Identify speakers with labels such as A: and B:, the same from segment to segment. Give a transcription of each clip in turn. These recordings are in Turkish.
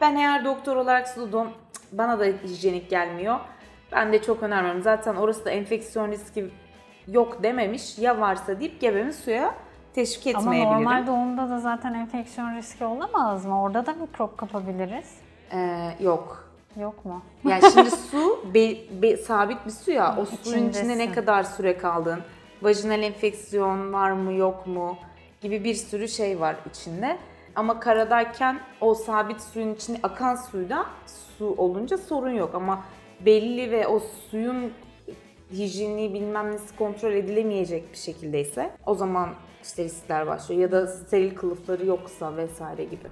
A: Ben eğer doktor olarak cık, bana da hijyenik gelmiyor. Ben de çok önermiyorum. Zaten orası da enfeksiyon riski yok dememiş. Ya varsa deyip gebemi suya teşvik
B: Ama
A: etmeyebilirim.
B: normal doğumda da zaten enfeksiyon riski olamaz mı? Orada da mikrop kapabiliriz.
A: Ee, yok.
B: Yok mu?
A: Yani şimdi su be- be- sabit bir su ya. O suyun içinde ne
B: İçindesin.
A: kadar süre kaldın, vajinal enfeksiyon var mı yok mu gibi bir sürü şey var içinde. Ama karadayken o sabit suyun içinde akan suyda su olunca sorun yok ama belli ve o suyun hijyenliği bilmem nesi kontrol edilemeyecek bir şekildeyse o zaman işte riskler başlıyor ya da steril kılıfları yoksa vesaire gibi.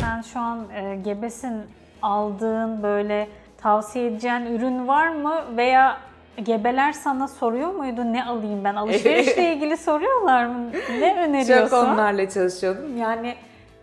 B: Sen şu an e, gebesin aldığın böyle tavsiye edeceğin ürün var mı? Veya gebeler sana soruyor muydu ne alayım ben? Alışverişle ilgili soruyorlar mı? Ne öneriyorsun?
A: Çok onlarla çalışıyordum. Yani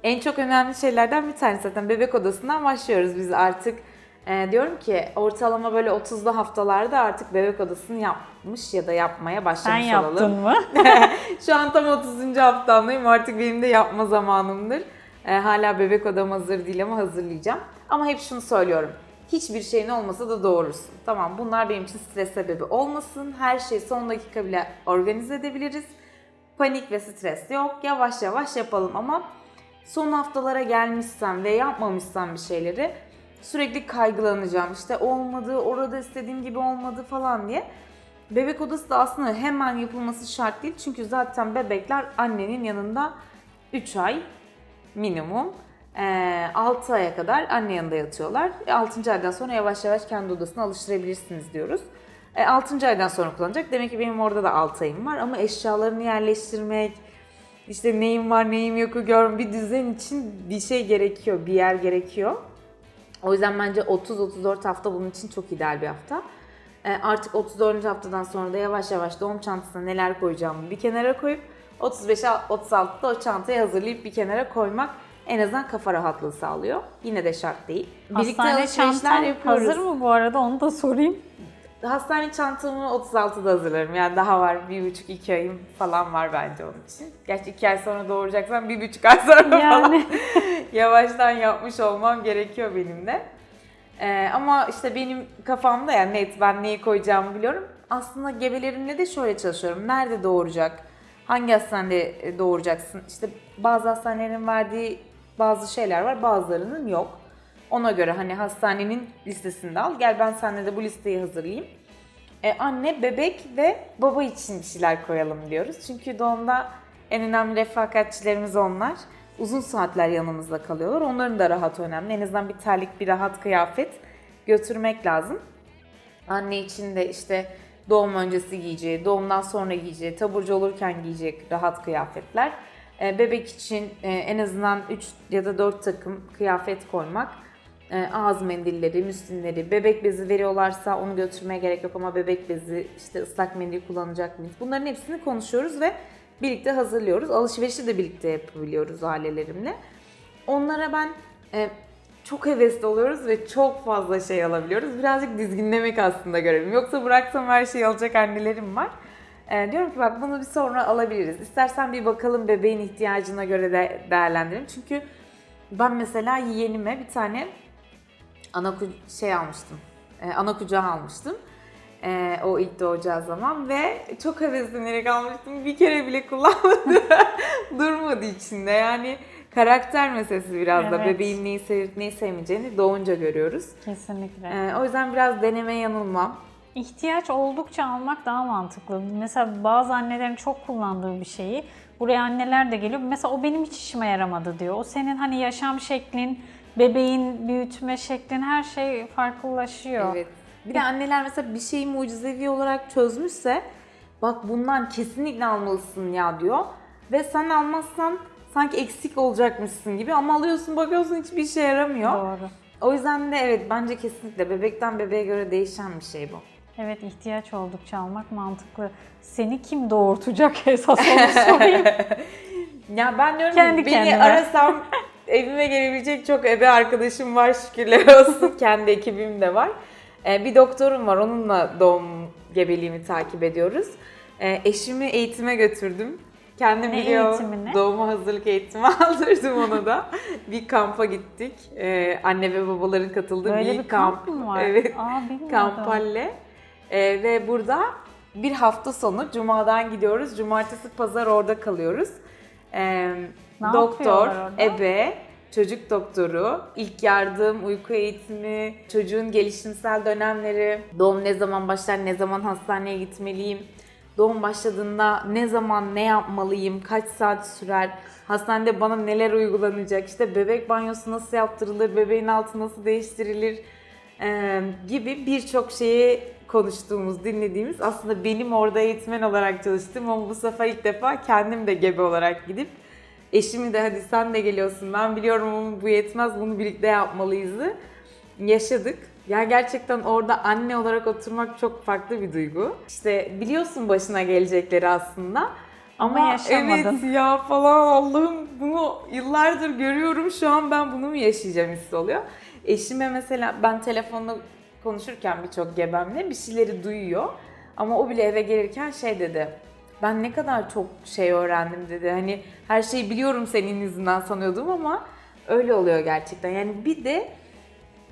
A: en çok önemli şeylerden bir tanesi zaten bebek odasından başlıyoruz biz artık. Ee, diyorum ki ortalama böyle 30'lu haftalarda artık bebek odasını yapmış ya da yapmaya
B: Sen
A: başlamış
B: yaptın
A: olalım.
B: mı?
A: Şu an tam 30. haftamdayım artık benim de yapma zamanımdır. Ee, hala bebek odam hazır değil ama hazırlayacağım. Ama hep şunu söylüyorum. Hiçbir şeyin olmasa da doğurursun. Tamam bunlar benim için stres sebebi olmasın. Her şeyi son dakika bile organize edebiliriz. Panik ve stres yok. Yavaş yavaş yapalım ama son haftalara gelmişsem ve yapmamışsam bir şeyleri sürekli kaygılanacağım. İşte olmadı, orada istediğim gibi olmadı falan diye. Bebek odası da aslında hemen yapılması şart değil. Çünkü zaten bebekler annenin yanında 3 ay minimum. 6 aya kadar anne yanında yatıyorlar. 6. aydan sonra yavaş yavaş kendi odasına alıştırabilirsiniz diyoruz. 6. aydan sonra kullanacak. Demek ki benim orada da 6 ayım var ama eşyalarını yerleştirmek, işte neyim var neyim yoku gör bir düzen için bir şey gerekiyor, bir yer gerekiyor. O yüzden bence 30-34 hafta bunun için çok ideal bir hafta. E, Artık 34. haftadan sonra da yavaş yavaş doğum çantasına neler koyacağımı bir kenara koyup 35'e 36'da o çantayı hazırlayıp bir kenara koymak en azından kafa rahatlığı sağlıyor. Yine de şart değil. Birlikte
B: Hastane
A: alışverişler
B: çantan
A: yapıyoruz.
B: hazır mı bu arada onu da sorayım.
A: Hastane çantamı 36'da hazırlarım. Yani daha var. Bir buçuk iki ayım falan var bence onun için. Gerçi iki ay sonra doğuracaksam bir buçuk ay sonra falan
B: Yani
A: yavaştan yapmış olmam gerekiyor benim de. Ee, ama işte benim kafamda yani net ben neyi koyacağımı biliyorum. Aslında gebelerimle de şöyle çalışıyorum. Nerede doğuracak? Hangi hastanede doğuracaksın? İşte bazı hastanelerin verdiği bazı şeyler var, bazılarının yok. Ona göre hani hastanenin listesini de al. Gel ben seninle de bu listeyi hazırlayayım. Ee, anne, bebek ve baba için bir şeyler koyalım diyoruz. Çünkü doğumda en önemli refakatçilerimiz onlar. Uzun saatler yanımızda kalıyorlar. Onların da rahat önemli. En azından bir terlik, bir rahat kıyafet götürmek lazım. Anne için de işte doğum öncesi giyeceği, doğumdan sonra giyeceği, taburcu olurken giyecek rahat kıyafetler. Ee, bebek için e, en azından 3 ya da 4 takım kıyafet koymak. Ee, ağız mendilleri, müslinleri, bebek bezi veriyorlarsa onu götürmeye gerek yok ama bebek bezi, işte ıslak mendil kullanacak mıyız? Bunların hepsini konuşuyoruz ve birlikte hazırlıyoruz. Alışverişi de birlikte yapabiliyoruz ailelerimle. Onlara ben e, çok hevesli oluyoruz ve çok fazla şey alabiliyoruz. Birazcık dizginlemek aslında görevim. Yoksa bıraksam her şeyi alacak annelerim var. E, diyorum ki bak bunu bir sonra alabiliriz. İstersen bir bakalım bebeğin ihtiyacına göre de değerlendirelim. Çünkü ben mesela yeğenime bir tane ana şey almıştım. E, ana kucağı almıştım. E, o ilk doğacağı zaman ve çok heveslenerek almıştım. Bir kere bile kullanmadı. Durmadı içinde. Yani karakter meselesi biraz da.
B: Evet.
A: Bebeğin neyi sevip neyi sevmeyeceğini doğunca görüyoruz.
B: kesinlikle.
A: E, o yüzden biraz deneme yanılma.
B: İhtiyaç oldukça almak daha mantıklı. Mesela bazı annelerin çok kullandığı bir şeyi buraya anneler de geliyor. Mesela o benim hiç işime yaramadı diyor. O senin hani yaşam şeklin, bebeğin büyütme şeklin her şey farklılaşıyor.
A: Evet. Bir de anneler mesela bir şeyi mucizevi olarak çözmüşse bak bundan kesinlikle almalısın ya diyor. Ve sen almazsan sanki eksik olacakmışsın gibi ama alıyorsun bakıyorsun hiçbir işe yaramıyor.
B: Doğru.
A: O yüzden de evet bence kesinlikle bebekten bebeğe göre değişen bir şey bu.
B: Evet ihtiyaç oldukça almak mantıklı. Seni kim doğurtacak esas onu sorayım.
A: Ya ben diyorum
B: Kendi
A: beni
B: kendine.
A: arasam evime gelebilecek çok ebe arkadaşım var şükürler olsun. Kendi ekibim de var. Ee, bir doktorum var onunla doğum gebeliğimi takip ediyoruz. Ee, eşimi eğitime götürdüm. Kendim
B: Ne
A: biliyor.
B: eğitimine?
A: Doğuma hazırlık eğitimi aldırdım ona da. bir kampa gittik. Ee, anne ve babaların katıldığı
B: Böyle
A: bir
B: bir kamp mı var?
A: Evet.
B: Aa bilmiyordum.
A: Kampalle. Ee, ve burada bir hafta sonu Cuma'dan gidiyoruz. Cumartesi pazar orada kalıyoruz. Ee,
B: Ne
A: doktor, ebe, çocuk doktoru, ilk yardım, uyku eğitimi, çocuğun gelişimsel dönemleri, doğum ne zaman başlar, ne zaman hastaneye gitmeliyim, doğum başladığında ne zaman ne yapmalıyım, kaç saat sürer, hastanede bana neler uygulanacak, işte bebek banyosu nasıl yaptırılır, bebeğin altı nasıl değiştirilir ee, gibi birçok şeyi konuştuğumuz, dinlediğimiz aslında benim orada eğitmen olarak çalıştım ama bu sefer ilk defa kendim de gebe olarak gidip eşimi de hadi sen de geliyorsun ben biliyorum ama bu yetmez bunu birlikte yapmalıyızı yaşadık. Ya gerçekten orada anne olarak oturmak çok farklı bir duygu. İşte biliyorsun başına gelecekleri aslında. Ama,
B: Ama yaşamadın.
A: evet ya falan Allah'ım bunu yıllardır görüyorum şu an ben bunu mu yaşayacağım hissi oluyor. Eşime mesela ben telefonla konuşurken birçok gebemle bir şeyleri duyuyor. Ama o bile eve gelirken şey dedi. Ben ne kadar çok şey öğrendim dedi. Hani her şeyi biliyorum senin yüzünden sanıyordum ama öyle oluyor gerçekten. Yani bir de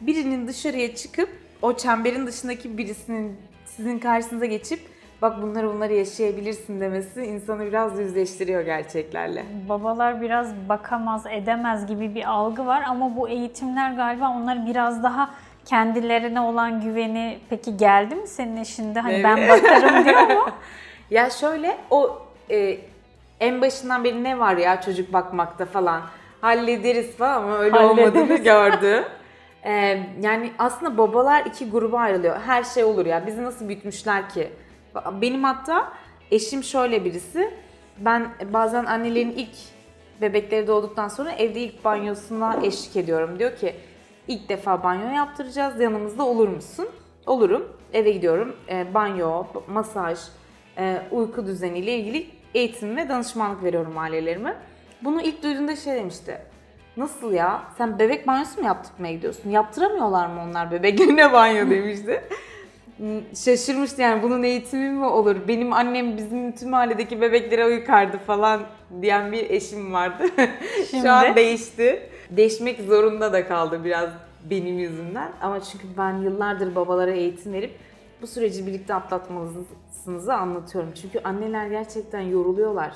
A: birinin dışarıya çıkıp o çemberin dışındaki birisinin sizin karşınıza geçip bak bunları bunları yaşayabilirsin demesi insanı biraz yüzleştiriyor gerçeklerle.
B: Babalar biraz bakamaz, edemez gibi bir algı var ama bu eğitimler galiba onları biraz daha kendilerine olan güveni peki geldi mi senin eşinde? Hani ben
A: Evet.
B: bakarım diyor mu?
A: Ya şöyle o e, en başından beri ne var ya çocuk bakmakta falan hallederiz falan ama öyle
B: Hallederiz.
A: olmadığını gördü. E, yani aslında babalar iki gruba ayrılıyor. Her şey olur ya bizi nasıl büyütmüşler ki? Benim hatta eşim şöyle birisi. Ben bazen annelerin ilk bebekleri doğduktan sonra evde ilk banyosuna eşlik ediyorum. Diyor ki ilk defa banyo yaptıracağız yanımızda olur musun? Olurum. Eve gidiyorum. E, banyo, masaj, e, uyku düzeniyle ilgili eğitim ve danışmanlık veriyorum ailelerime. Bunu ilk duyduğunda şey demişti. Nasıl ya? Sen bebek banyosu mu yaptırmaya gidiyorsun? Yaptıramıyorlar mı onlar bebeklerine banyo demişti. Hmm, Şaşırmıştı yani bunun eğitimi mi olur? Benim annem bizim tüm mahalledeki bebeklere uykardı falan diyen bir eşim vardı.
B: Şimdi?
A: Şu an değişti. Değişmek zorunda da kaldı biraz benim yüzümden. Ama çünkü ben yıllardır babalara eğitim verip bu süreci birlikte atlatmalısınızı anlatıyorum. Çünkü anneler gerçekten yoruluyorlar.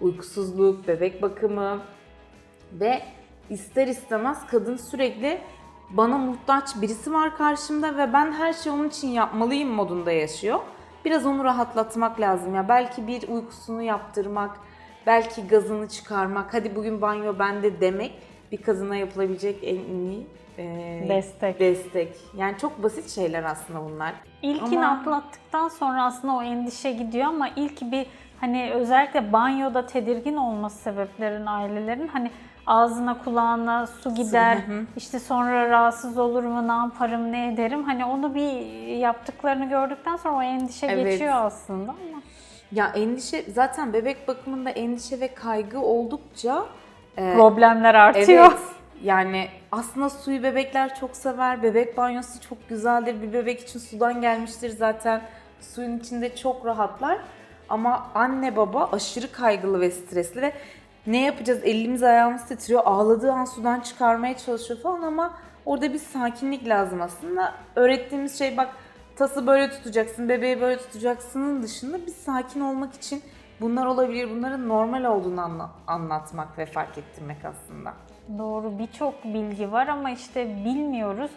A: Uykusuzluk, bebek bakımı ve ister istemez kadın sürekli bana muhtaç birisi var karşımda ve ben her şeyi onun için yapmalıyım modunda yaşıyor. Biraz onu rahatlatmak lazım ya. Belki bir uykusunu yaptırmak, belki gazını çıkarmak, hadi bugün banyo bende demek bir kadına yapılabilecek en iyi e,
B: Destek.
A: destek. Yani çok basit şeyler aslında bunlar.
B: İlkini
A: Ama-
B: atlattıktan sonra aslında o endişe gidiyor ama ilk bir hani özellikle banyoda tedirgin olması sebeplerin ailelerin hani ağzına kulağına su gider işte sonra rahatsız olur mu ne yaparım ne ederim hani onu bir yaptıklarını gördükten sonra o endişe
A: Evet.
B: geçiyor aslında ama
A: Ya endişe zaten bebek bakımında endişe ve kaygı oldukça
B: problemler artıyor.
A: Evet. Yani aslında suyu bebekler çok sever. Bebek banyosu çok güzeldir. Bir bebek için sudan gelmiştir zaten. Suyun içinde çok rahatlar. Ama anne baba aşırı kaygılı ve stresli ve ne yapacağız? Elimiz ayağımız titriyor. Ağladığı an sudan çıkarmaya çalışıyor falan ama orada bir sakinlik lazım aslında. Öğrettiğimiz şey bak tası böyle tutacaksın, bebeği böyle tutacaksının dışında bir sakin olmak için bunlar olabilir. Bunların normal olduğunu anla- anlatmak ve fark ettirmek aslında.
B: Doğru birçok bilgi var ama işte bilmiyoruz.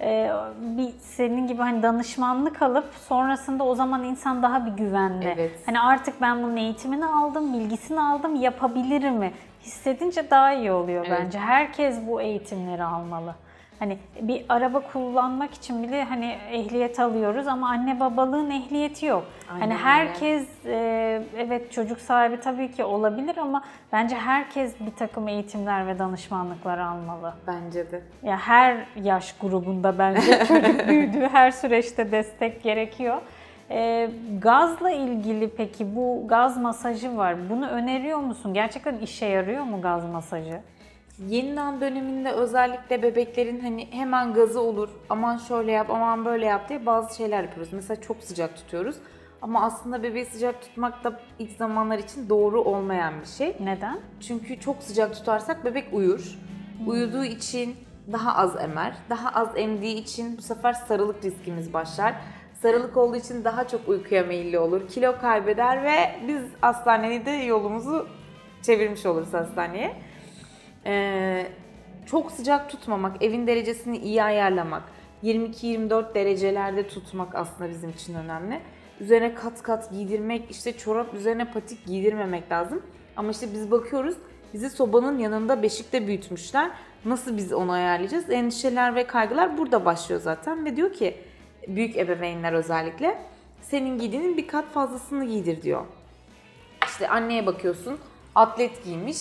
B: Ee, bir senin gibi hani danışmanlık alıp sonrasında o zaman insan daha bir güvenli.
A: Evet.
B: Hani artık ben bunun eğitimini aldım, bilgisini aldım, yapabilir mi? Hissedince daha iyi oluyor
A: Evet.
B: bence. Herkes bu eğitimleri almalı. Hani bir araba kullanmak için bile hani ehliyet alıyoruz ama anne babalığın ehliyeti yok.
A: Aynen
B: hani herkes e, evet çocuk sahibi tabii ki olabilir ama bence herkes bir takım eğitimler ve danışmanlıklar almalı.
A: Bence de.
B: Ya her yaş grubunda bence çocuk büyüdüğü her süreçte destek gerekiyor. Ee, gazla ilgili peki bu gaz masajı var. Bunu öneriyor musun? Gerçekten işe yarıyor mu gaz masajı?
A: Yeniden döneminde özellikle bebeklerin hani hemen gazı olur, aman şöyle yap, aman böyle yap diye bazı şeyler yapıyoruz. Mesela çok sıcak tutuyoruz. Ama aslında bebeği sıcak tutmak da ilk zamanlar için doğru olmayan bir şey.
B: Neden?
A: Çünkü çok sıcak tutarsak bebek uyur. Uyuduğu için daha az emer. Daha az emdiği için bu sefer sarılık riskimiz başlar. Sarılık olduğu için daha çok uykuya meyilli olur. Kilo kaybeder ve biz hastanede yolumuzu çevirmiş oluruz hastaneye. Ee, çok sıcak tutmamak, evin derecesini iyi ayarlamak, 22-24 derecelerde tutmak aslında bizim için önemli. Üzerine kat kat giydirmek, işte çorap üzerine patik giydirmemek lazım. Ama işte biz bakıyoruz, bizi sobanın yanında beşikte büyütmüşler. Nasıl biz onu ayarlayacağız? Endişeler ve kaygılar burada başlıyor zaten ve diyor ki büyük ebeveynler özellikle senin giydiğinin bir kat fazlasını giydir diyor. İşte anneye bakıyorsun, atlet giymiş.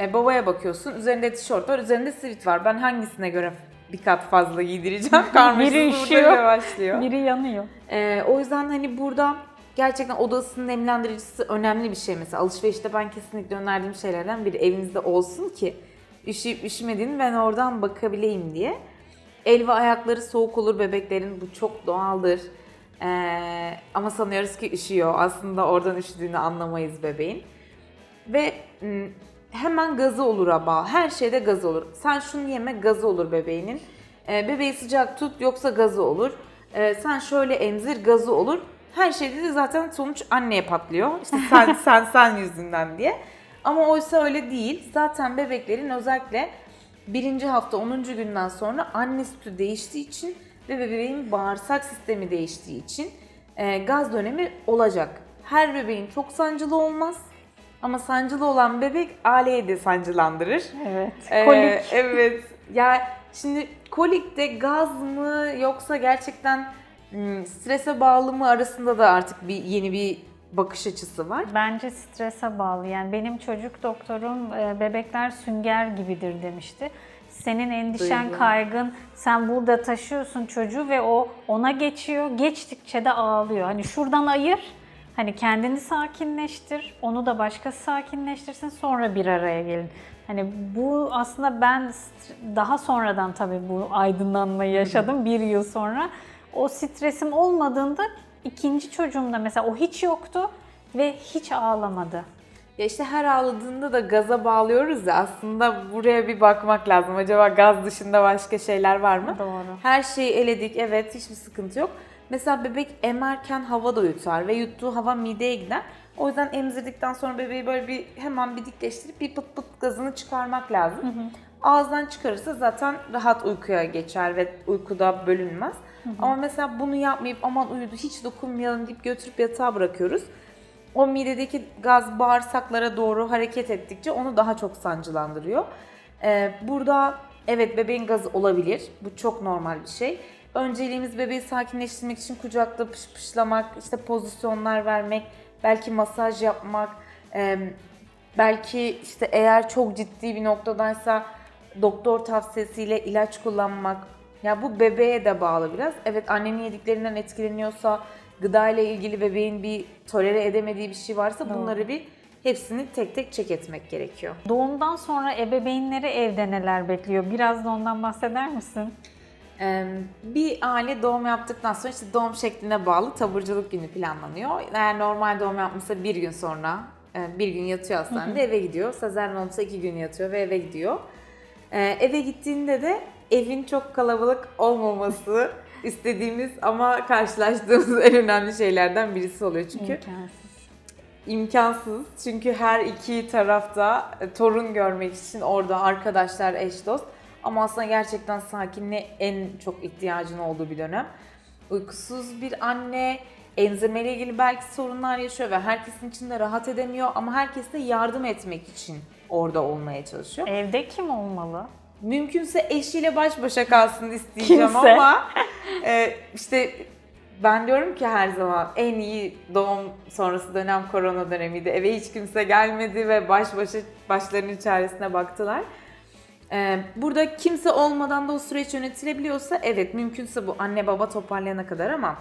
A: E, babaya bakıyorsun, üzerinde tişört var, üzerinde sivit var. Ben hangisine göre bir kat fazla giydireceğim? Karmaşası
B: Biri
A: burada başlıyor.
B: Biri yanıyor.
A: E, o yüzden hani burada gerçekten odasının nemlendiricisi önemli bir şey mesela. Alışverişte ben kesinlikle önerdiğim şeylerden biri evinizde olsun ki üşüyüp üşümediğini ben oradan bakabileyim diye. El ve ayakları soğuk olur bebeklerin. Bu çok doğaldır. Ee, ama sanıyoruz ki üşüyor. Aslında oradan üşüdüğünü anlamayız bebeğin. Ve m, hemen gazı olur aba. Her şeyde gazı olur. Sen şunu yeme gazı olur bebeğinin. Ee, bebeği sıcak tut yoksa gazı olur. Ee, sen şöyle emzir gazı olur. Her şeyde de zaten sonuç anneye patlıyor. İşte sen sen sen yüzünden diye. Ama oysa öyle değil. Zaten bebeklerin özellikle birinci hafta 10. günden sonra anne sütü değiştiği için ve bebeğin bağırsak sistemi değiştiği için e, gaz dönemi olacak. Her bebeğin çok sancılı olmaz. Ama sancılı olan bebek aileyi de sancılandırır.
B: Evet.
A: Ee,
B: Kolik.
A: evet. Ya şimdi kolikte gaz mı yoksa gerçekten hmm, strese bağlı mı arasında da artık bir yeni bir bakış açısı var.
B: Bence strese bağlı. Yani benim çocuk doktorum e, bebekler sünger gibidir demişti. Senin endişen,
A: Duydum.
B: kaygın, sen burada taşıyorsun çocuğu ve o ona geçiyor. Geçtikçe de ağlıyor. Hani şuradan ayır, hani kendini sakinleştir, onu da başkası sakinleştirsin sonra bir araya gelin. Hani bu aslında ben daha sonradan tabii bu aydınlanmayı yaşadım bir yıl sonra. O stresim olmadığında ikinci çocuğumda mesela o hiç yoktu ve hiç ağlamadı.
A: Ya işte her ağladığında da gaza bağlıyoruz ya aslında buraya bir bakmak lazım. Acaba gaz dışında başka şeyler var mı?
B: Doğru.
A: Her şeyi eledik evet hiçbir sıkıntı yok. Mesela bebek emerken hava da yutar ve yuttuğu hava mideye gider. O yüzden emzirdikten sonra bebeği böyle bir hemen bir dikleştirip bir pıt pıt gazını çıkarmak lazım. Ağızdan çıkarırsa zaten rahat uykuya geçer ve uykuda bölünmez. Ama mesela bunu yapmayıp aman uyudu hiç dokunmayalım deyip götürüp yatağa bırakıyoruz. O midedeki gaz bağırsaklara doğru hareket ettikçe onu daha çok sancılandırıyor. Ee, burada evet bebeğin gazı olabilir. Bu çok normal bir şey. Önceliğimiz bebeği sakinleştirmek için kucakta pış pışlamak, işte pozisyonlar vermek, belki masaj yapmak, e, belki işte eğer çok ciddi bir noktadaysa doktor tavsiyesiyle ilaç kullanmak. Ya bu bebeğe de bağlı biraz. Evet annenin yediklerinden etkileniyorsa, gıda ile ilgili bebeğin bir tolere edemediği bir şey varsa
B: Doğru.
A: bunları bir hepsini tek tek check etmek gerekiyor.
B: Doğumdan sonra ebeveynleri evde neler bekliyor? Biraz da ondan bahseder misin?
A: Bir aile doğum yaptıktan sonra işte doğum şekline bağlı taburculuk günü planlanıyor. Eğer normal doğum yapmışsa bir gün sonra e, bir gün yatıyor hastanede eve gidiyor. Sezaryen olursa iki gün yatıyor ve eve gidiyor. Ee, Eve gittiğinde de evin çok kalabalık olmaması istediğimiz ama karşılaştığımız en önemli şeylerden birisi oluyor. Çünkü
B: İmkansız.
A: imkansız. Çünkü her iki tarafta e, torun görmek için orada arkadaşlar, eş dost. Ama aslında gerçekten sakinliğe en çok ihtiyacın olduğu bir dönem. Uykusuz bir anne, emzirmeyle ilgili belki sorunlar yaşıyor ve herkesin içinde rahat edemiyor ama herkes de yardım etmek için orada olmaya çalışıyor.
B: Evde kim olmalı?
A: Mümkünse eşiyle baş başa kalsın isteyeceğim
B: Kimse.
A: ama e, işte ben diyorum ki her zaman en iyi doğum sonrası dönem korona dönemiydi. Eve hiç kimse gelmedi ve baş başa başlarının çaresine baktılar. E, burada kimse olmadan da o süreç yönetilebiliyorsa evet mümkünse bu anne baba toparlayana kadar ama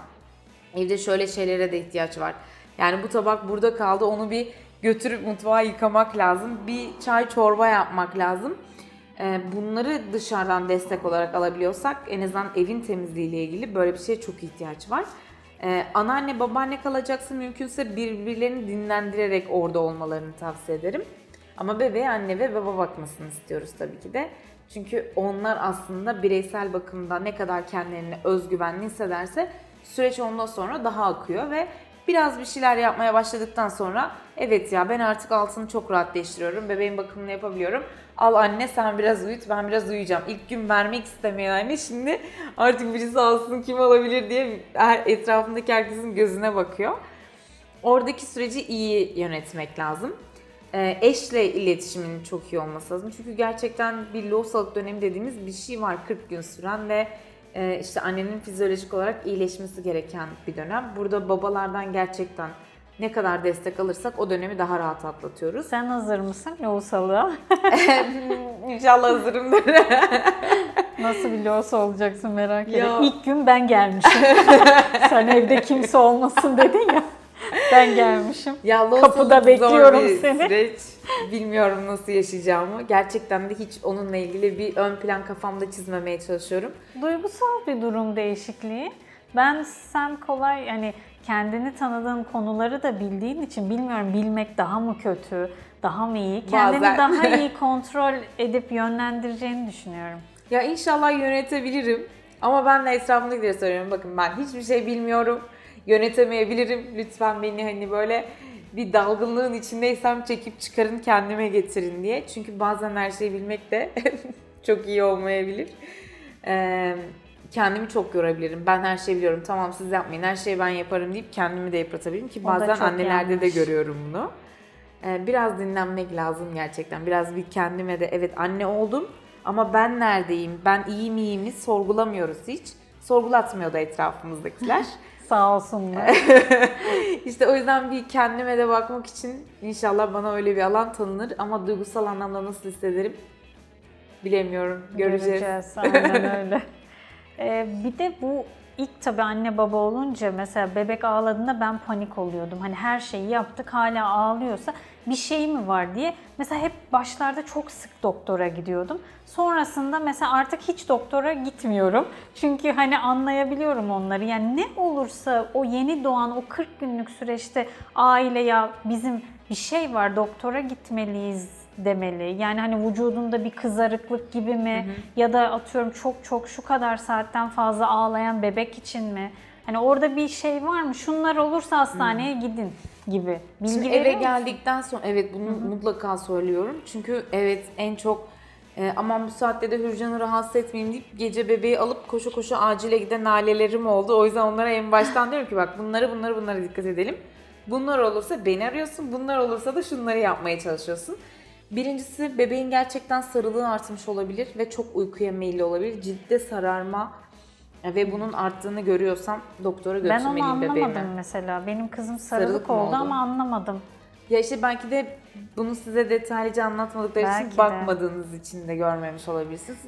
A: evde şöyle şeylere de ihtiyaç var. Yani bu tabak burada kaldı onu bir götürüp mutfağa yıkamak lazım. Bir çay çorba yapmak lazım. Ee, Bunları dışarıdan destek olarak alabiliyorsak en azından evin temizliğiyle ilgili böyle bir şeye çok ihtiyaç var. Ee, anneanne babaanne kalacaksa mümkünse birbirlerini dinlendirerek orada olmalarını tavsiye ederim. Ama bebeğe anne ve baba bakmasını istiyoruz tabii ki de. Çünkü onlar aslında bireysel bakımda ne kadar kendilerini özgüvenli hissederse süreç ondan sonra daha akıyor ve biraz bir şeyler yapmaya başladıktan sonra evet ya ben artık altını çok rahat değiştiriyorum. Bebeğin bakımını yapabiliyorum. Al anne sen biraz uyut ben biraz uyuyacağım. İlk gün vermek istemeyen anne şimdi artık birisi alsın kim alabilir diye etrafındaki herkesin gözüne bakıyor. Oradaki süreci iyi yönetmek lazım. Ee, eşle iletişimin çok iyi olması lazım. Çünkü gerçekten bir lohusalık dönemi dediğimiz bir şey var 40 gün süren ve e, işte annenin fizyolojik olarak iyileşmesi gereken bir dönem. Burada babalardan gerçekten ne kadar destek alırsak o dönemi daha rahat atlatıyoruz.
B: Sen hazır mısın lohusalığa?
A: İnşallah hazırımdır.
B: Nasıl bir lohusa olacaksın merak ediyorum. İlk gün ben gelmişim. Sen evde kimse olmasın dedin ya. Ben gelmişim.
A: ya
B: Kapıda
A: zor
B: bekliyorum
A: bir
B: seni.
A: Süreç. Bilmiyorum nasıl yaşayacağımı. Gerçekten de hiç onunla ilgili bir ön plan kafamda çizmemeye çalışıyorum.
B: Duygusal bir durum değişikliği. Ben sen kolay yani kendini tanıdığın konuları da bildiğin için bilmiyorum bilmek daha mı kötü, daha mı iyi? Kendini
A: Bazen.
B: daha iyi kontrol edip yönlendireceğini düşünüyorum.
A: Ya inşallah yönetebilirim. Ama ben de etrafımdakilere söylüyorum. Bakın ben hiçbir şey bilmiyorum. Yönetemeyebilirim. Lütfen beni hani böyle bir dalgınlığın içindeysem çekip çıkarın kendime getirin diye. Çünkü bazen her şeyi bilmek de çok iyi olmayabilir. Ee, kendimi çok yorabilirim. Ben her şeyi biliyorum. Tamam siz yapmayın. Her şeyi ben yaparım deyip kendimi de yıpratabilirim ki bazen annelerde de
B: yanlış.
A: görüyorum bunu. Ee, biraz dinlenmek lazım gerçekten. Biraz bir kendime de evet anne oldum ama ben neredeyim, ben iyi miyimi sorgulamıyoruz hiç. Sorgulatmıyor da etrafımızdakiler.
B: Sağ olsunlar.
A: işte o yüzden bir kendime de bakmak için inşallah bana öyle bir alan tanınır. Ama duygusal anlamda nasıl hissederim bilemiyorum. Göreceğiz.
B: Aynen öyle. Ee, bir de bu ilk tabii anne baba olunca mesela bebek ağladığında ben panik oluyordum. Hani her şeyi yaptık hala ağlıyorsa bir şey mi var diye. Mesela hep başlarda çok sık doktora gidiyordum. Sonrasında mesela artık hiç doktora gitmiyorum. Çünkü hani anlayabiliyorum onları. Yani ne olursa o yeni doğan o 40 günlük süreçte aile ya bizim bir şey var doktora gitmeliyiz demeli. Yani hani vücudunda bir kızarıklık gibi mi ya da atıyorum çok çok şu kadar saatten fazla ağlayan bebek için mi? Hani orada bir şey var mı? Şunlar olursa hastaneye gidin gibi. Bilgi
A: Şimdi eve geldikten sonra evet bunu mutlaka söylüyorum. Çünkü evet en çok e, aman bu saatte de Hürcan'ı rahatsız etmeyeyim deyip gece bebeği alıp koşu koşu acile giden ailelerim oldu. O yüzden onlara en baştan diyorum ki bak bunları bunları bunlara dikkat edelim. Bunlar olursa beni arıyorsun. Bunlar olursa da şunları yapmaya çalışıyorsun. Birincisi bebeğin gerçekten sarılığı artmış olabilir ve çok uykuya meyilli olabilir. Ciltte sararma ve bunun arttığını görüyorsam doktora
B: Ben onu
A: götürmeliyim
B: anlamadım
A: bebeğimi.
B: mesela. Benim kızım
A: Sarılık
B: sarılık
A: mı
B: oldu
A: oldu?
B: ama anlamadım.
A: Ya işte belki de bunu size detaylıca anlatmadıkları
B: Belki
A: için bakmadığınız için de görmemiş olabilirsiniz.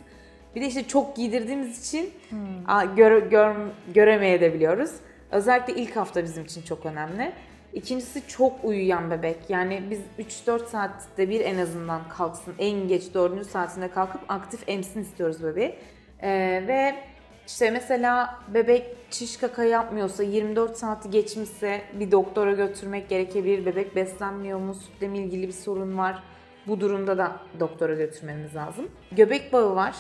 A: Bir de işte çok giydirdiğimiz için
B: Hmm.
A: a, gör, gör, göremeyebiliyoruz. Özellikle ilk hafta bizim için çok önemli. İkincisi çok uyuyan bebek. Yani biz 3-4 saatte bir en azından kalksın. En geç 4. saatinde kalkıp aktif emsin istiyoruz bebeği. Ee, ve işte mesela bebek çiş kaka yapmıyorsa 24 saati geçmişse bir doktora götürmek gerekebilir. Bebek beslenmiyor mu? Sütle mi ilgili bir sorun var. Bu durumda da doktora götürmemiz lazım. Göbek bağı var.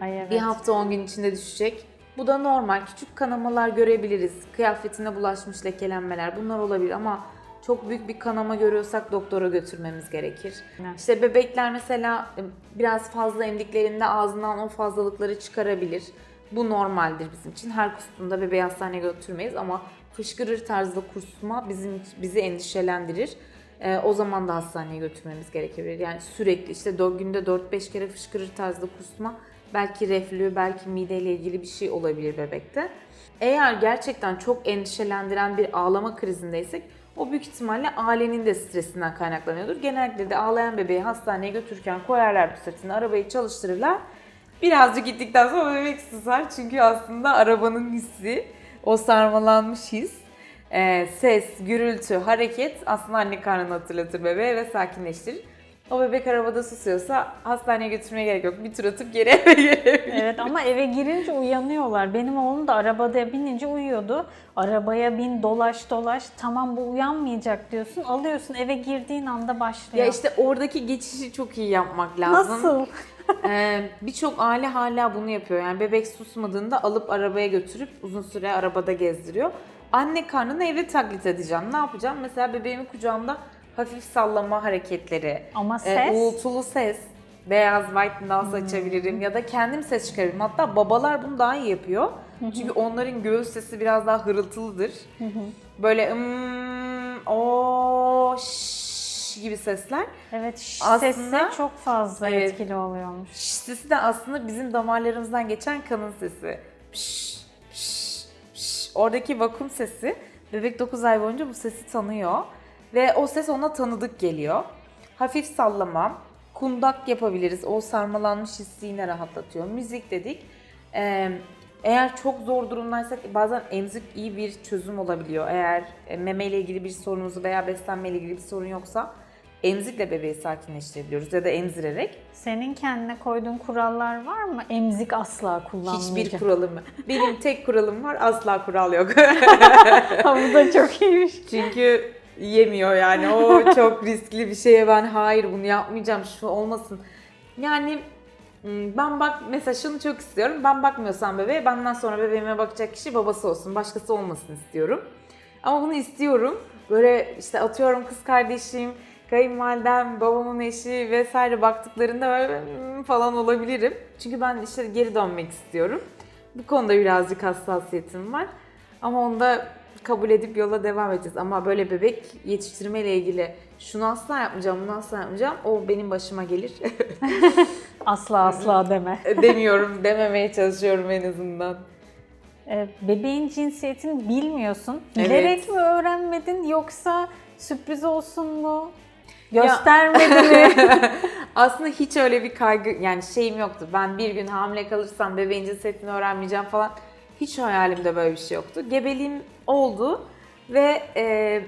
B: Ay evet.
A: Bir hafta 10 gün içinde düşecek. Bu da normal. Küçük kanamalar görebiliriz. Kıyafetine bulaşmış lekelenmeler bunlar olabilir ama çok büyük bir kanama görüyorsak doktora götürmemiz gerekir.
B: Evet.
A: İşte bebekler mesela e, biraz fazla emdiklerinde ağzından o fazlalıkları çıkarabilir. Bu normaldir bizim için. Her kustuğunda bebeği hastaneye götürmeyiz ama fışkırır tarzda kusma bizim bizi endişelendirir. Ee, o zaman da hastaneye götürmemiz gerekebilir. Yani sürekli işte günde 4-5 kere fışkırır tarzda kusma belki reflü, belki mideyle ilgili bir şey olabilir bebekte. Eğer gerçekten çok endişelendiren bir ağlama krizindeysek o büyük ihtimalle ailenin de stresinden kaynaklanıyordur. Genellikle de ağlayan bebeği hastaneye götürürken koyarlar bu sırtını, arabayı çalıştırırlar. Birazcık gittikten sonra bebek susar çünkü aslında arabanın hissi, o sarmalanmış his, e, ses, gürültü, hareket aslında anne karnını hatırlatır bebeğe ve sakinleştirir. O bebek arabada susuyorsa hastaneye götürmeye gerek yok. Bir tur atıp geri eve gelebilir.
B: Evet ama eve girince uyanıyorlar. Benim oğlum da arabada binince uyuyordu. Arabaya bin dolaş dolaş tamam bu uyanmayacak diyorsun. Alıyorsun eve girdiğin anda başlıyor.
A: Ya işte oradaki geçişi çok iyi yapmak lazım.
B: Nasıl?
A: Ee, Birçok aile hala bunu yapıyor. Yani bebek susmadığında alıp arabaya götürüp uzun süre arabada gezdiriyor. Anne karnını evde taklit edeceğim. Ne yapacağım? Mesela bebeğimi kucağımda hafif sallama hareketleri,
B: Ama
A: e,
B: ses
A: uğultulu ses, beyaz white noise açabilirim ya da kendim ses çıkarırım. Hatta babalar bunu daha iyi yapıyor. Çünkü onların göğüs sesi biraz daha hırıltılıdır. Böyle mm, o şş gibi sesler.
B: evet şş
A: Aslında-
B: sesi çok fazla
A: Evet.
B: etkili oluyormuş.
A: Şş sesi de aslında bizim damarlarımızdan geçen kanın sesi. Pş, pş, pş. Oradaki vakum sesi bebek 9 ay boyunca bu sesi tanıyor. Ve o ses ona tanıdık geliyor. Hafif sallama, kundak yapabiliriz. O sarmalanmış hissi yine rahatlatıyor. Müzik dedik. Ee, eğer çok zor durumdaysak bazen emzik iyi bir çözüm olabiliyor. Eğer e, meme ile ilgili bir sorunumuz veya beslenme ile ilgili bir sorun yoksa emzikle bebeği sakinleştirebiliyoruz ya da emzirerek.
B: Senin kendine koyduğun kurallar var mı? Emzik asla kullanmayacağım.
A: Hiçbir kuralım yok. Benim tek kuralım var asla kural yok.
B: Bu da çok iyiymiş.
A: Çünkü yemiyor yani o çok riskli bir şeye ben hayır bunu yapmayacağım şu olmasın. Yani hmm, ben bak mesela şunu çok istiyorum. Ben bakmıyorsam bebeğe benden sonra bebeğime bakacak kişi babası olsun. Başkası olmasın istiyorum. Ama bunu istiyorum. Böyle işte atıyorum kız kardeşim, kayınvalidem, babamın eşi vesaire baktıklarında böyle hmm falan olabilirim. Çünkü ben işte geri dönmek istiyorum. Bu konuda birazcık hassasiyetim var. Ama onu da kabul edip yola devam edeceğiz. Ama böyle bebek yetiştirme ile ilgili şunu asla yapmayacağım, bunu asla yapmayacağım. O benim başıma gelir.
B: Asla asla deme.
A: Demiyorum, dememeye çalışıyorum en azından.
B: Ee, bebeğin cinsiyetini bilmiyorsun.
A: Evet.
B: Bilerek mi öğrenmedin yoksa sürpriz olsun mu? Göstermedi mi?
A: Aslında hiç öyle bir kaygı yani şeyim yoktu. Ben bir gün hamile kalırsam bebeğin cinsiyetini öğrenmeyeceğim falan. Hiç hayalimde böyle bir şey yoktu. Gebeliğim oldu ve e,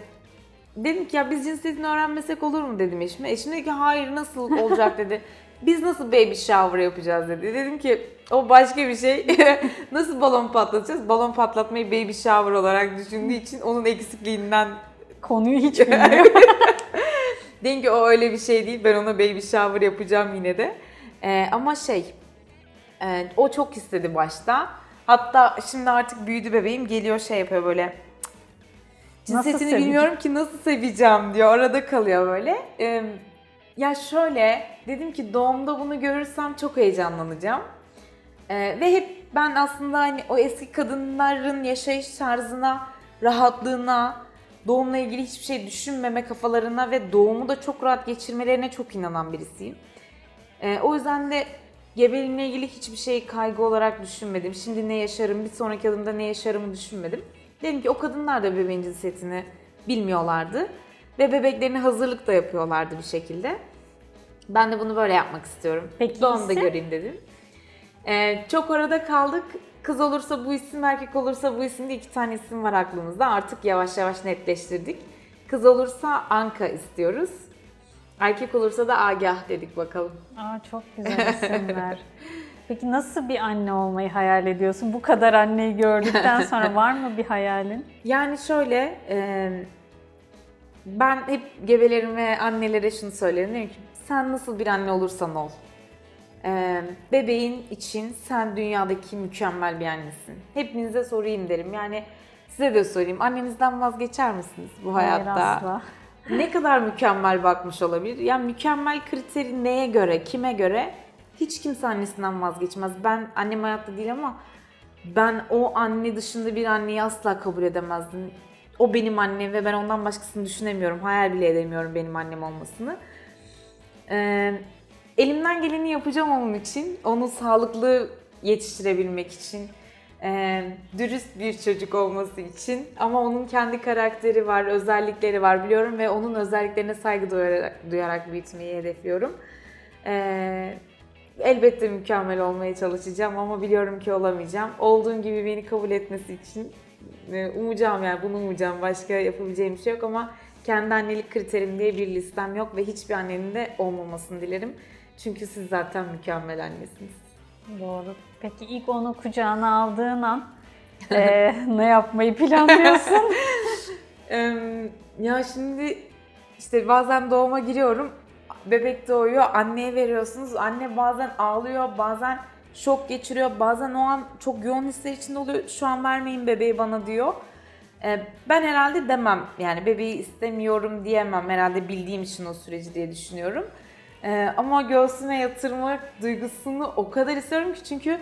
A: dedim ki ya biz cinsiyetini öğrenmesek olur mu dedim eşime. Eşim dedi ki hayır nasıl olacak dedi. Biz nasıl baby shower yapacağız dedi. Dedim ki o başka bir şey. nasıl balon patlatacağız? Balon patlatmayı baby shower olarak düşündüğü için onun eksikliğinden
B: Konuyu hiç bilmiyor.
A: Dedim ki o öyle bir şey değil. Ben ona baby shower yapacağım yine de. Ee, ama şey, e, o çok istedi başta. Hatta şimdi artık büyüdü bebeğim. Geliyor şey yapıyor böyle. Cinsiyetini bilmiyorum ki nasıl seveceğim diyor. Arada kalıyor böyle. Ee, ya şöyle dedim ki doğumda bunu görürsem çok heyecanlanacağım. Ee, ve hep ben aslında hani o eski kadınların yaşayış tarzına, rahatlığına, doğumla ilgili hiçbir şey düşünmeme kafalarına ve doğumu da çok rahat geçirmelerine çok inanan birisiyim. Ee, o yüzden de gebeliğimle ilgili hiçbir şey kaygı olarak düşünmedim. Şimdi ne yaşarım, bir sonraki adımda ne yaşarımı düşünmedim. Dedim ki o kadınlar da bebeğin cinsiyetini bilmiyorlardı. Ve bebeklerine hazırlık da yapıyorlardı bir şekilde. Ben de bunu böyle yapmak istiyorum.
B: Peki
A: Doğumda
B: isim?
A: göreyim dedim. Ee, çok arada kaldık. Kız olursa bu isim, erkek olursa bu isim diye iki tane isim var aklımızda. Artık yavaş yavaş netleştirdik. Kız olursa Anka istiyoruz. Erkek olursa da Agah dedik bakalım.
B: Aa, çok güzel isimler. Peki nasıl bir anne olmayı hayal ediyorsun? Bu kadar anneyi gördükten sonra var mı bir hayalin?
A: Yani şöyle, e, ben hep gebelerime, annelere şunu söylerim. Diyorum ki, sen nasıl bir anne olursan ol. E, bebeğin için sen dünyadaki mükemmel bir annesin. Hepinize sorayım derim. Yani size de sorayım. Annenizden vazgeçer misiniz bu hayatta?
B: Hayır asla.
A: Ne kadar mükemmel bakmış olabilir? Yani mükemmel kriteri neye göre, kime göre? Hiç kimse annesinden vazgeçmez. Ben annem hayatta değil ama ben o anne dışında bir anneyi asla kabul edemezdim. O benim annem ve ben ondan başkasını düşünemiyorum. Hayal bile edemiyorum benim annem olmasını. Ee, elimden geleni yapacağım onun için. Onu sağlıklı yetiştirebilmek için. Ee, dürüst bir çocuk olması için. Ama onun kendi karakteri var, özellikleri var biliyorum ve onun özelliklerine saygı duyarak, duyarak büyütmeyi hedefliyorum. Ee, elbette mükemmel olmaya çalışacağım ama biliyorum ki olamayacağım. Olduğum gibi beni kabul etmesi için e, umacağım yani bunu umacağım. Başka yapabileceğim bir şey yok ama kendi annelik kriterim diye bir listem yok ve hiçbir annenin de olmamasını dilerim. Çünkü siz zaten mükemmel annesiniz.
B: Doğru. Peki ilk onu kucağına aldığın an eee, ne yapmayı planlıyorsun?
A: Ya şimdi işte bazen doğuma giriyorum. Bebek doğuyor, anneye veriyorsunuz. Anne bazen ağlıyor, bazen şok geçiriyor, bazen o an çok yoğun hisler içinde oluyor. Şu an vermeyin bebeği bana diyor. E, ben herhalde demem. Yani bebeği istemiyorum diyemem. Herhalde bildiğim için o süreci diye düşünüyorum. E, ama göğsüme yatırmak duygusunu o kadar istiyorum ki çünkü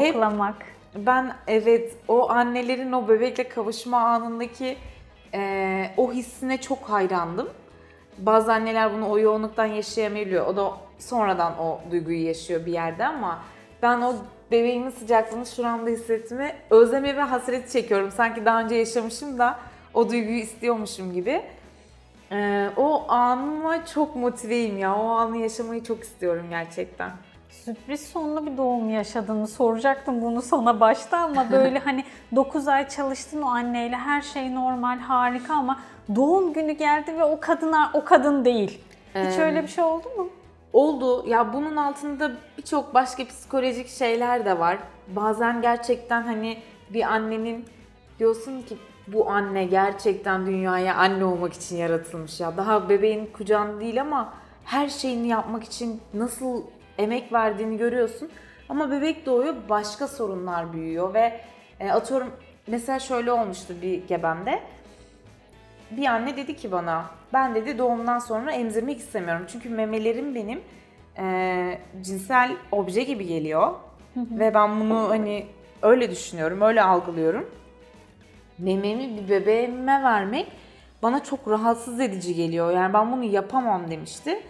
B: Koklamak.
A: ben evet o annelerin o bebekle kavuşma anındaki eee, o hissine çok hayrandım. Bazı anneler bunu o yoğunluktan yaşayamayabiliyor. O da sonradan o duyguyu yaşıyor bir yerde ama ben o bebeğimin sıcaklığını şu anda hissetme, özlemi ve hasreti çekiyorum. Sanki daha önce yaşamışım da o duyguyu istiyormuşum gibi. Eee, o anıma çok motiveyim ya. O anı yaşamayı çok istiyorum gerçekten.
B: Sürpriz sonlu bir doğum yaşadığını soracaktım bunu sana başta ama böyle hani 9 ay çalıştın o anneyle her şey normal harika ama doğum günü geldi ve o kadına o kadın değil. Hiç
A: Ee,
B: öyle bir şey oldu mu?
A: Oldu. Ya bunun altında birçok başka psikolojik şeyler de var. Bazen gerçekten hani bir annenin diyorsun ki bu anne gerçekten dünyaya anne olmak için yaratılmış ya. Daha bebeğin kucağında değil ama her şeyini yapmak için nasıl emek verdiğini görüyorsun. Ama bebek doğuyor başka sorunlar büyüyor ve e, atıyorum mesela şöyle olmuştu bir gebemde bir anne dedi ki bana ben dedi doğumdan sonra emzirmek istemiyorum. Çünkü memelerim benim eee, cinsel obje gibi geliyor. Ve ben bunu hani öyle düşünüyorum, öyle algılıyorum. Mememi bir bebeğime vermek bana çok rahatsız edici geliyor. Yani ben bunu yapamam demişti.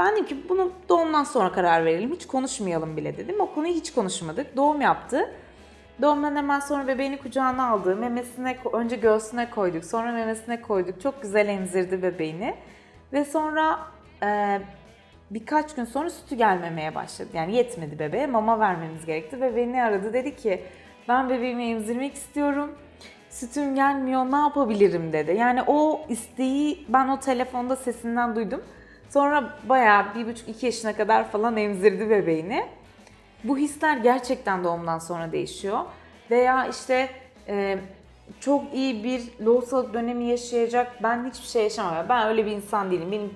A: Ben dedim ki bunu doğumdan sonra karar verelim. Hiç konuşmayalım bile dedim. O konuyu hiç konuşmadık. Doğum yaptı. Doğumdan hemen sonra bebeğini kucağına aldı. Memesine önce göğsüne koyduk, sonra memesine koyduk. Çok güzel emzirdi bebeğini. Ve sonra e, birkaç gün sonra sütü gelmemeye başladı. Yani yetmedi bebeğe, mama vermemiz gerekti ve beni aradı. Dedi ki ben bebeğimi emzirmek istiyorum. Sütüm gelmiyor, ne yapabilirim dedi. Yani o isteği ben o telefonda sesinden duydum. Sonra bayağı bir buçuk iki yaşına kadar falan emzirdi bebeğini. Bu hisler gerçekten doğumdan sonra değişiyor. Veya işte e, çok iyi bir lohusalık dönemi yaşayacak, ben hiçbir şey yaşamam. Ben öyle bir insan değilim. Benim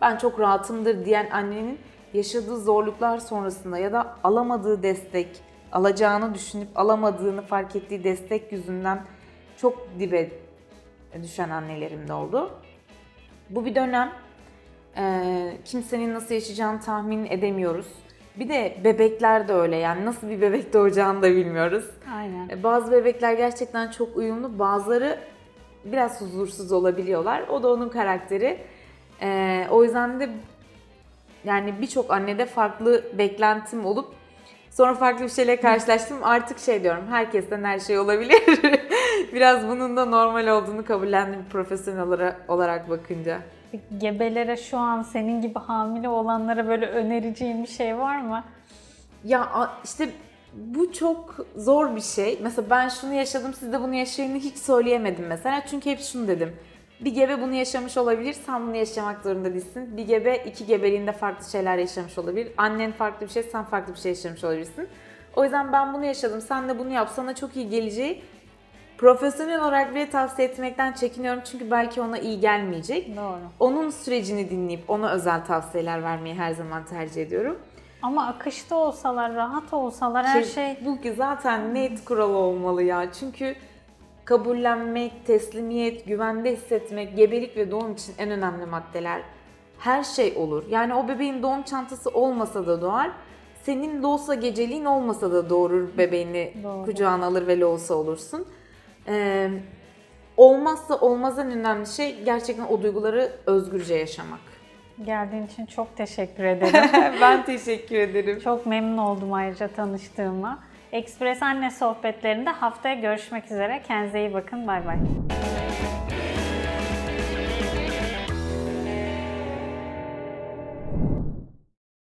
A: ben çok rahatımdır diyen annenin yaşadığı zorluklar sonrasında ya da alamadığı destek, alacağını düşünüp alamadığını fark ettiği destek yüzünden çok dibe düşen annelerim de oldu. Bu bir dönem. Ee, kimsenin nasıl yaşayacağını tahmin edemiyoruz. Bir de bebekler de öyle yani nasıl bir bebek doğacağını da bilmiyoruz.
B: Aynen.
A: E, Bazı bebekler gerçekten çok uyumlu, bazıları biraz huzursuz olabiliyorlar. O da onun karakteri. E, o yüzden de yani birçok annede farklı beklentim olup sonra farklı bir şeyle karşılaştım. Artık şey diyorum, herkesten her şey olabilir. biraz bunun da normal olduğunu kabullendim profesyonel olarak bakınca.
B: Gebelere şu an senin gibi hamile olanlara böyle önereceğin bir şey var mı?
A: Ya işte bu çok zor bir şey. Mesela ben şunu yaşadım, siz de bunu yaşayın hiç söyleyemedim mesela. Çünkü hep şunu dedim. Bir gebe bunu yaşamış olabilir, sen bunu yaşamak zorunda değilsin. Bir gebe iki gebeliğinde farklı şeyler yaşamış olabilir. Annen farklı bir şey, sen farklı bir şey yaşamış olabilirsin. O yüzden ben bunu yaşadım, sen de bunu yap, sana çok iyi geleceği profesyonel olarak bile tavsiye etmekten çekiniyorum. Çünkü belki ona iyi gelmeyecek.
B: Doğru.
A: Onun sürecini dinleyip ona özel tavsiyeler vermeyi her zaman tercih ediyorum.
B: Ama akışta olsalar, rahat olsalar her şey
A: Bu ki zaten net kural olmalı ya. Çünkü kabullenmek, teslimiyet, güvende hissetmek, gebelik ve doğum için en önemli maddeler. Her şey olur. Yani o bebeğin doğum çantası olmasa da doğar. Senin loğusa geceliğin olmasa da doğurur bebeğini
B: Doğru.
A: kucağına alır ve loğusa olursun. Ee, olmazsa olmaz en önemli şey gerçekten o duyguları özgürce yaşamak.
B: geldiğin için çok teşekkür ederim.
A: ben teşekkür ederim.
B: çok memnun oldum ayrıca tanıştığıma. Ekspres Anne sohbetlerinde haftaya görüşmek üzere. Kendinize iyi bakın. Bay bay.